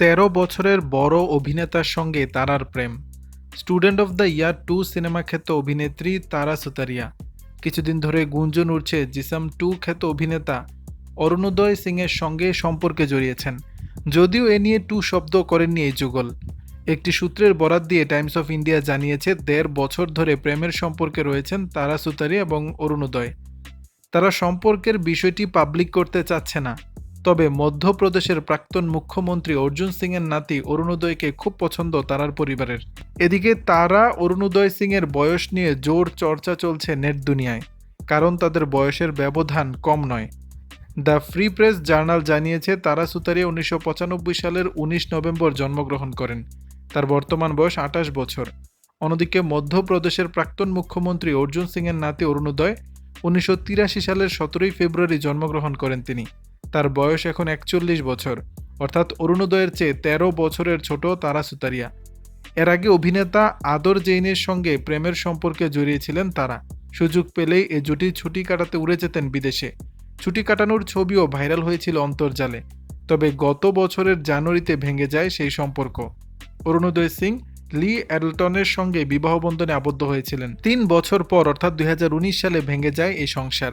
তেরো বছরের বড় অভিনেতার সঙ্গে তারার প্রেম। Student of the year two cinema খ্যাত অভিনেত্রী তারা সুতারিয়া। কিছুদিন ধরে গুঞ্জন উঠছে জিসাম টু খ্যাত অভিনেতা অরুণোদয় সিংয়ের সঙ্গে সম্পর্কে জড়িয়েছেন। যদিও এ নিয়ে টু শব্দ করেননি এই যুগল। একটি সূত্রের বরাত দিয়ে টাইমস অফ ইন্ডিয়া জানিয়েছে, দেড় বছর ধরে প্রেমের সম্পর্কে রয়েছেন তারা সুতারিয়া এবং অরুণোদয়। তারা সম্পর্কের বিষয়টি পাবলিক করতে চাচ্ছে না। তবে মধ্যপ্রদেশের প্রাক্তন মুখ্যমন্ত্রী অর্জুন সিংয়ের নাতি অরুণোদয়কে খুব পছন্দ তারার পরিবারের। এদিকে তারা অরুণোদয় সিংয়ের বয়স নিয়ে জোর চর্চা চলছে নেট দুনিয়ায়, কারণ তাদের বয়সের ব্যবধান কম নয়। দ্য ফ্রি প্রেস জার্নাল জানিয়েছে, তারা সুতারি উনিশশো পঁচানব্বই সালের উনিশ নভেম্বর জন্মগ্রহণ করেন। তার বর্তমান বয়স আঠাশ বছর। অন্যদিকে মধ্যপ্রদেশের প্রাক্তন মুখ্যমন্ত্রী অর্জুন সিংয়ের নাতি অরুণোদয় উনিশশো তিরাশি সালের সতেরোই ফেব্রুয়ারি জন্মগ্রহণ করেন তিনি। তার বয়স এখন একচল্লিশ বছর। অর্থাৎ অরুণোদয়ের চেয়ে তেরো বছরের ছোট তারা সুতারিয়া। এর আগে অভিনেতা আদর জৈনের সঙ্গে প্রেমের সম্পর্কে জড়িয়েছিলেন তারা। সুযোগ পেলেই এ জুটি ছুটি কাটাতে উড়ে যেতেন বিদেশে। ছুটি কাটানোর ছবিও ভাইরাল হয়েছিল অন্তর্জালে। তবে গত বছরের জানুয়ারিতে ভেঙে যায় সেই সম্পর্ক। অরুণোদয় সিং, লি অ্যাডলটনের সঙ্গে বিবাহবন্ধনে আবদ্ধ হয়েছিলেন। তিন বছর পর, অর্থাৎ দুই হাজার উনিশ সালে ভেঙে যায় এই সংসার।